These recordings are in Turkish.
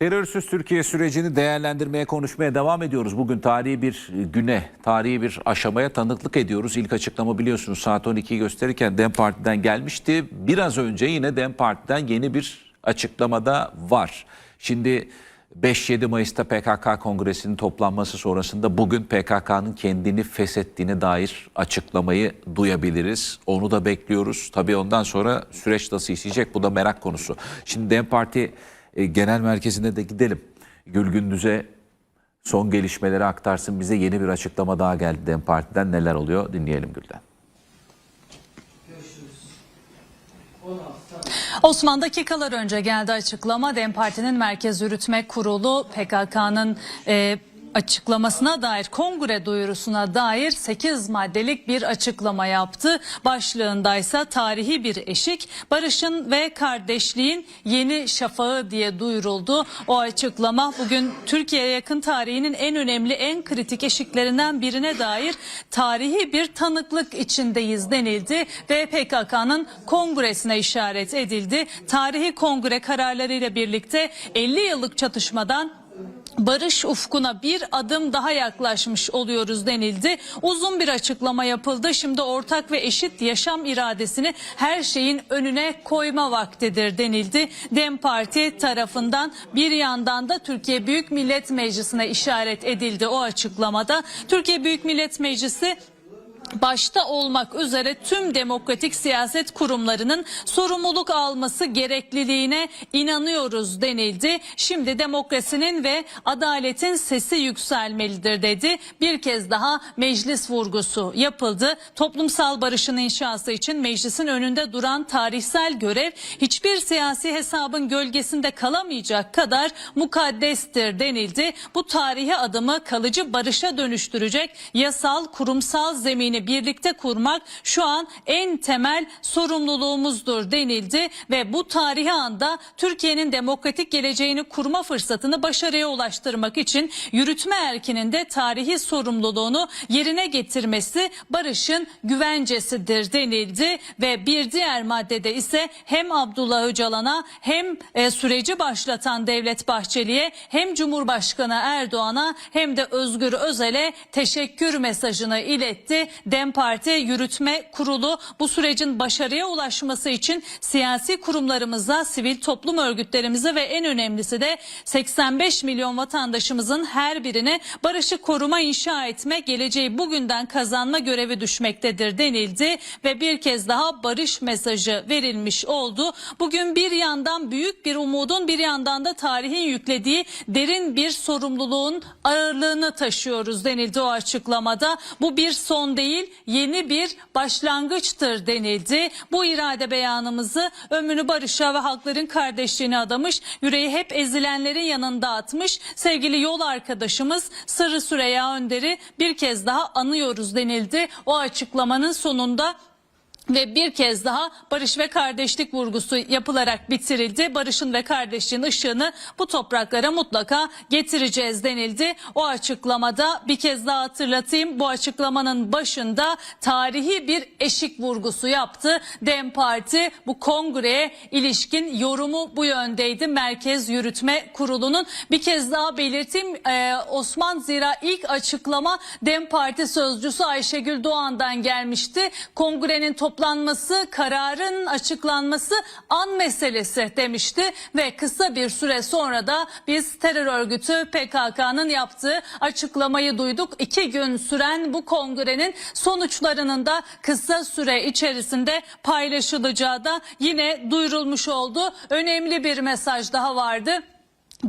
Terörsüz Türkiye sürecini değerlendirmeye, konuşmaya devam ediyoruz. Bugün tarihi bir güne, tarihi bir aşamaya tanıklık ediyoruz. İlk açıklama biliyorsunuz saat 12'yi gösterirken DEM Parti'den gelmişti. Biraz önce yine DEM Parti'den yeni bir açıklamada var. Şimdi 5-7 Mayıs'ta PKK Kongresi'nin toplanması sonrasında bugün PKK'nın kendini feshettiğine dair açıklamayı duyabiliriz. Onu da bekliyoruz. Tabii ondan sonra süreç nasıl işleyecek bu da merak konusu. Şimdi DEM Parti e, genel merkezine de gidelim. Gül Gündüz'e son gelişmeleri aktarsın. Bize yeni bir açıklama daha geldi DEM Parti'den. Neler oluyor dinleyelim Gül'den. Osman dakikalar önce geldi açıklama. DEM Parti'nin Merkez Yürütme Kurulu PKK'nın e, açıklamasına dair kongre duyurusuna dair 8 maddelik bir açıklama yaptı. Başlığındaysa tarihi bir eşik, barışın ve kardeşliğin yeni şafağı diye duyuruldu. O açıklama bugün Türkiye yakın tarihinin en önemli en kritik eşiklerinden birine dair tarihi bir tanıklık içindeyiz denildi ve PKK'nın kongresine işaret edildi. Tarihi kongre kararlarıyla birlikte 50 yıllık çatışmadan barış ufkuna bir adım daha yaklaşmış oluyoruz denildi. Uzun bir açıklama yapıldı. Şimdi ortak ve eşit yaşam iradesini her şeyin önüne koyma vaktidir denildi. Dem Parti tarafından bir yandan da Türkiye Büyük Millet Meclisi'ne işaret edildi o açıklamada. Türkiye Büyük Millet Meclisi başta olmak üzere tüm demokratik siyaset kurumlarının sorumluluk alması gerekliliğine inanıyoruz denildi. Şimdi demokrasinin ve adaletin sesi yükselmelidir dedi. Bir kez daha meclis vurgusu yapıldı. Toplumsal barışın inşası için meclisin önünde duran tarihsel görev hiçbir siyasi hesabın gölgesinde kalamayacak kadar mukaddestir denildi. Bu tarihi adımı kalıcı barışa dönüştürecek yasal kurumsal zemini birlikte kurmak şu an en temel sorumluluğumuzdur denildi ve bu tarihi anda Türkiye'nin demokratik geleceğini kurma fırsatını başarıya ulaştırmak için yürütme erkinin de tarihi sorumluluğunu yerine getirmesi barışın güvencesidir denildi ve bir diğer maddede ise hem Abdullah Öcalan'a hem e, süreci başlatan Devlet Bahçeli'ye hem Cumhurbaşkanı Erdoğan'a hem de Özgür Özel'e teşekkür mesajını iletti. DEM Parti Yürütme Kurulu bu sürecin başarıya ulaşması için siyasi kurumlarımıza, sivil toplum örgütlerimize ve en önemlisi de 85 milyon vatandaşımızın her birine barışı koruma inşa etme, geleceği bugünden kazanma görevi düşmektedir denildi ve bir kez daha barış mesajı verilmiş oldu. Bugün bir yandan büyük bir umudun bir yandan da tarihin yüklediği derin bir sorumluluğun ağırlığını taşıyoruz denildi o açıklamada. Bu bir son değil yeni bir başlangıçtır denildi. Bu irade beyanımızı ömrünü barışa ve halkların kardeşliğine adamış, yüreği hep ezilenlerin yanında atmış sevgili yol arkadaşımız Sırrı Süreyya Önder'i bir kez daha anıyoruz denildi. O açıklamanın sonunda ve bir kez daha barış ve kardeşlik vurgusu yapılarak bitirildi. Barışın ve kardeşliğin ışığını bu topraklara mutlaka getireceğiz denildi. O açıklamada bir kez daha hatırlatayım. Bu açıklamanın başında tarihi bir eşik vurgusu yaptı. Dem Parti bu kongreye ilişkin yorumu bu yöndeydi. Merkez Yürütme Kurulu'nun bir kez daha belirteyim Ee, Osman Zira ilk açıklama Dem Parti sözcüsü Ayşegül Doğan'dan gelmişti. Kongrenin toplanması, kararın açıklanması an meselesi demişti ve kısa bir süre sonra da biz terör örgütü PKK'nın yaptığı açıklamayı duyduk. İki gün süren bu kongrenin sonuçlarının da kısa süre içerisinde paylaşılacağı da yine duyurulmuş oldu. Önemli bir mesaj daha vardı.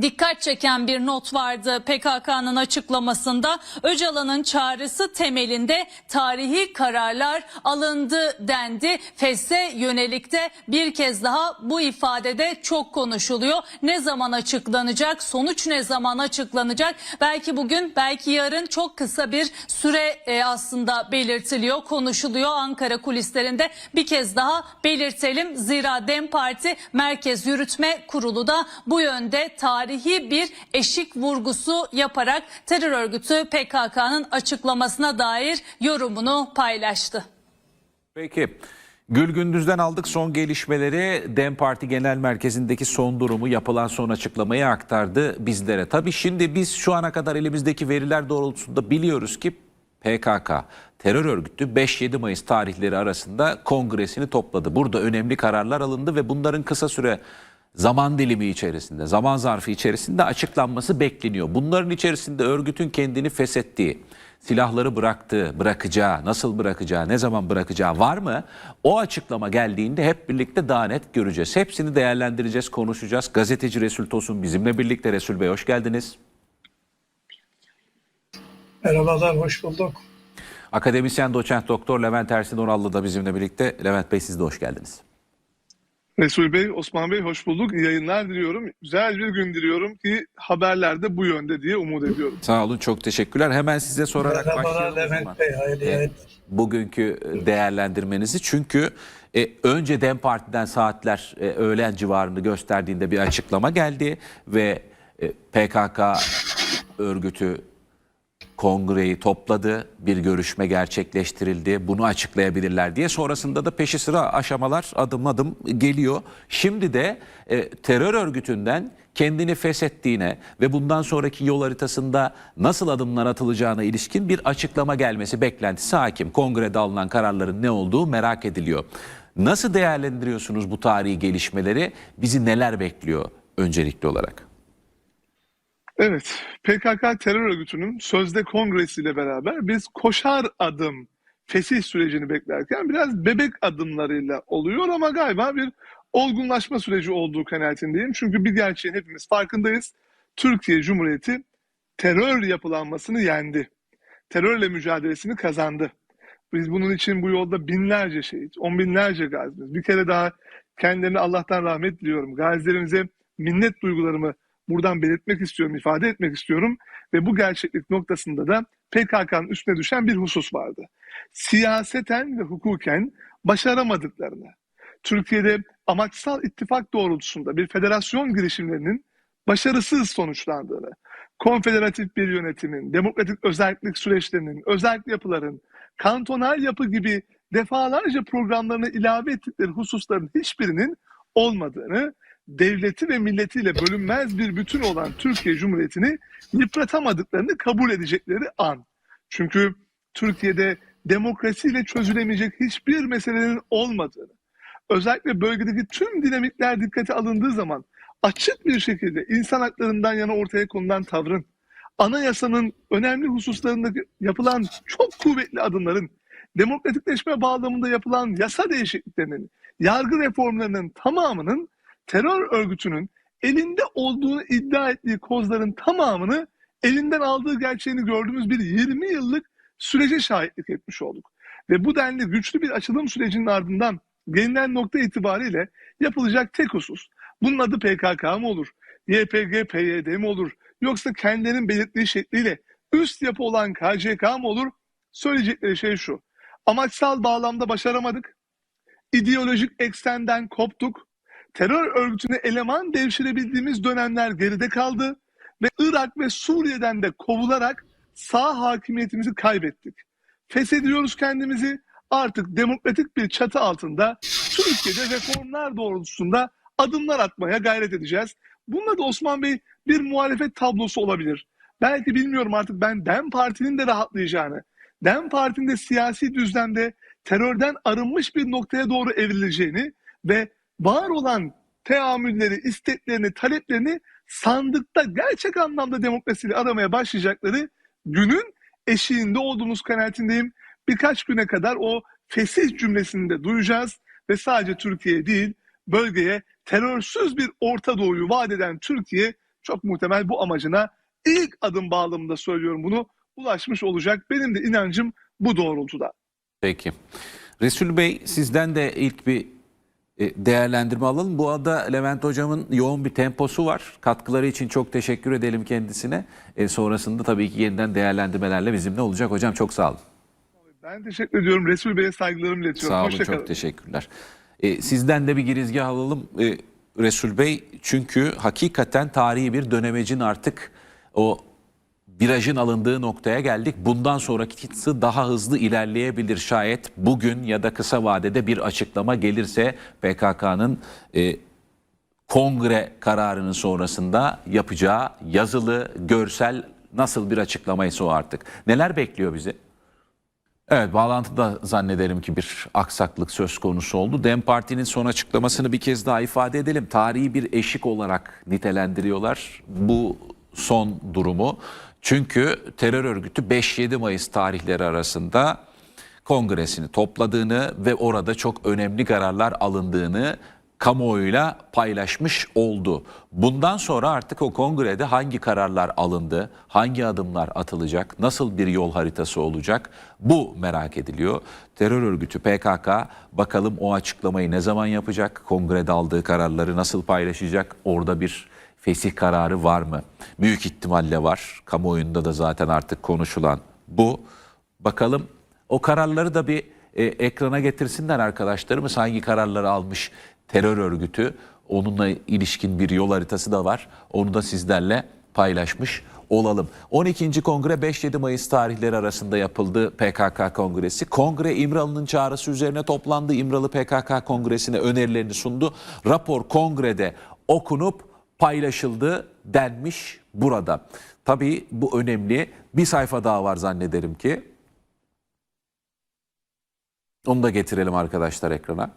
Dikkat çeken bir not vardı PKK'nın açıklamasında. Öcalan'ın çağrısı temelinde tarihi kararlar alındı dendi. FES'e yönelik de bir kez daha bu ifadede çok konuşuluyor. Ne zaman açıklanacak? Sonuç ne zaman açıklanacak? Belki bugün, belki yarın çok kısa bir süre e, aslında belirtiliyor, konuşuluyor Ankara kulislerinde. Bir kez daha belirtelim. Zira DEM Parti Merkez Yürütme Kurulu da bu yönde tarihi bir eşik vurgusu yaparak terör örgütü PKK'nın açıklamasına dair yorumunu paylaştı. Peki Gül Gündüz'den aldık son gelişmeleri. DEM Parti Genel Merkezi'ndeki son durumu yapılan son açıklamayı aktardı bizlere. Tabii şimdi biz şu ana kadar elimizdeki veriler doğrultusunda biliyoruz ki PKK terör örgütü 5-7 Mayıs tarihleri arasında kongresini topladı. Burada önemli kararlar alındı ve bunların kısa süre zaman dilimi içerisinde, zaman zarfı içerisinde açıklanması bekleniyor. Bunların içerisinde örgütün kendini feshettiği, silahları bıraktığı, bırakacağı, nasıl bırakacağı, ne zaman bırakacağı var mı? O açıklama geldiğinde hep birlikte daha net göreceğiz. Hepsini değerlendireceğiz, konuşacağız. Gazeteci Resul Tosun bizimle birlikte. Resul Bey hoş geldiniz. Merhabalar, hoş bulduk. Akademisyen doçent doktor Levent Ersin Orallı da bizimle birlikte. Levent Bey siz de hoş geldiniz. Resul Bey, Osman Bey hoş bulduk. İyi yayınlar diliyorum. Güzel bir gün diliyorum ki haberler de bu yönde diye umut ediyorum. Sağ olun çok teşekkürler. Hemen size sorarak Merhabalar. Levent Bey, hayırlı yayınlar. bugünkü değerlendirmenizi. Çünkü e, önce DEM Parti'den saatler e, öğlen civarını gösterdiğinde bir açıklama geldi ve e, PKK örgütü kongreyi topladı, bir görüşme gerçekleştirildi, bunu açıklayabilirler diye. Sonrasında da peşi sıra aşamalar adım adım geliyor. Şimdi de e, terör örgütünden kendini feshettiğine ve bundan sonraki yol haritasında nasıl adımlar atılacağına ilişkin bir açıklama gelmesi beklentisi hakim. Kongrede alınan kararların ne olduğu merak ediliyor. Nasıl değerlendiriyorsunuz bu tarihi gelişmeleri? Bizi neler bekliyor öncelikli olarak? Evet, PKK terör örgütünün sözde kongresiyle beraber biz koşar adım fesih sürecini beklerken biraz bebek adımlarıyla oluyor ama galiba bir olgunlaşma süreci olduğu kanaatindeyim. Çünkü bir gerçeğin hepimiz farkındayız. Türkiye Cumhuriyeti terör yapılanmasını yendi. Terörle mücadelesini kazandı. Biz bunun için bu yolda binlerce şehit, on binlerce gazimiz. Bir kere daha kendilerine Allah'tan rahmet diliyorum. Gazilerimize minnet duygularımı buradan belirtmek istiyorum, ifade etmek istiyorum. Ve bu gerçeklik noktasında da PKK'nın üstüne düşen bir husus vardı. Siyaseten ve hukuken başaramadıklarını, Türkiye'de amaçsal ittifak doğrultusunda bir federasyon girişimlerinin başarısız sonuçlandığını, konfederatif bir yönetimin, demokratik özellik süreçlerinin, özellik yapıların, kantonal yapı gibi defalarca programlarına ilave ettikleri hususların hiçbirinin olmadığını, devleti ve milletiyle bölünmez bir bütün olan Türkiye Cumhuriyeti'ni yıpratamadıklarını kabul edecekleri an. Çünkü Türkiye'de demokrasiyle çözülemeyecek hiçbir meselenin olmadığını, özellikle bölgedeki tüm dinamikler dikkate alındığı zaman açık bir şekilde insan haklarından yana ortaya konulan tavrın, anayasanın önemli hususlarında yapılan çok kuvvetli adımların, demokratikleşme bağlamında yapılan yasa değişikliklerinin, yargı reformlarının tamamının terör örgütünün elinde olduğunu iddia ettiği kozların tamamını elinden aldığı gerçeğini gördüğümüz bir 20 yıllık sürece şahitlik etmiş olduk. Ve bu denli güçlü bir açılım sürecinin ardından gelinen nokta itibariyle yapılacak tek husus. Bunun adı PKK mı olur? YPG, PYD mi olur? Yoksa kendilerinin belirttiği şekliyle üst yapı olan KCK mı olur? Söyleyecekleri şey şu. Amaçsal bağlamda başaramadık. İdeolojik eksenden koptuk. Terör örgütüne eleman devşirebildiğimiz dönemler geride kaldı ve Irak ve Suriye'den de kovularak sağ hakimiyetimizi kaybettik. Feshediyoruz kendimizi. Artık demokratik bir çatı altında Türkiye'de reformlar doğrultusunda adımlar atmaya gayret edeceğiz. Bununla da Osman Bey bir muhalefet tablosu olabilir. Belki bilmiyorum artık ben DEM Parti'nin de rahatlayacağını, DEM Parti'nin de siyasi düzlemde terörden arınmış bir noktaya doğru evrileceğini ve var olan teamülleri, isteklerini, taleplerini sandıkta gerçek anlamda demokrasiyle aramaya başlayacakları günün eşiğinde olduğumuz kanaatindeyim. Birkaç güne kadar o fesih cümlesini de duyacağız ve sadece Türkiye değil bölgeye terörsüz bir Orta Doğu'yu vaat eden Türkiye çok muhtemel bu amacına ilk adım bağlamında söylüyorum bunu ulaşmış olacak. Benim de inancım bu doğrultuda. Peki. Resul Bey sizden de ilk bir değerlendirme alalım. Bu arada Levent Hocam'ın yoğun bir temposu var. Katkıları için çok teşekkür edelim kendisine. E, sonrasında tabii ki yeniden değerlendirmelerle bizimle olacak. Hocam çok sağ olun. Ben teşekkür ediyorum. Resul Bey'e saygılarımı iletiyorum. Sağ olun Hoşça kalın. çok teşekkürler. E, sizden de bir girizgah alalım e, Resul Bey. Çünkü hakikaten tarihi bir dönemecin artık o virajın alındığı noktaya geldik. Bundan sonraki daha hızlı ilerleyebilir şayet bugün ya da kısa vadede bir açıklama gelirse PKK'nın e, kongre kararının sonrasında yapacağı yazılı, görsel nasıl bir açıklamaysa o artık. Neler bekliyor bizi? Evet bağlantıda zannederim ki bir aksaklık söz konusu oldu. DEM Parti'nin son açıklamasını bir kez daha ifade edelim. Tarihi bir eşik olarak nitelendiriyorlar bu son durumu. Çünkü terör örgütü 5-7 Mayıs tarihleri arasında kongresini topladığını ve orada çok önemli kararlar alındığını kamuoyuyla paylaşmış oldu. Bundan sonra artık o kongrede hangi kararlar alındı, hangi adımlar atılacak, nasıl bir yol haritası olacak bu merak ediliyor. Terör örgütü PKK bakalım o açıklamayı ne zaman yapacak, kongrede aldığı kararları nasıl paylaşacak, orada bir fesih kararı var mı? Büyük ihtimalle var. Kamuoyunda da zaten artık konuşulan bu. Bakalım o kararları da bir e, ekrana getirsinler arkadaşlarımız. Hangi kararları almış terör örgütü? Onunla ilişkin bir yol haritası da var. Onu da sizlerle paylaşmış olalım. 12. Kongre 5-7 Mayıs tarihleri arasında yapıldı PKK Kongresi. Kongre İmralı'nın çağrısı üzerine toplandı. İmralı PKK Kongresi'ne önerilerini sundu. Rapor kongrede okunup paylaşıldı denmiş burada. Tabii bu önemli. Bir sayfa daha var zannederim ki. Onu da getirelim arkadaşlar ekrana.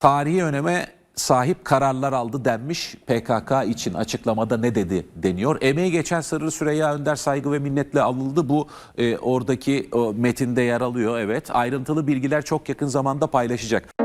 Tarihi öneme sahip kararlar aldı denmiş PKK için açıklamada ne dedi deniyor. Emeği geçen Sırrı Süreyya Önder saygı ve minnetle alındı. Bu e, oradaki o metinde yer alıyor evet. Ayrıntılı bilgiler çok yakın zamanda paylaşacak.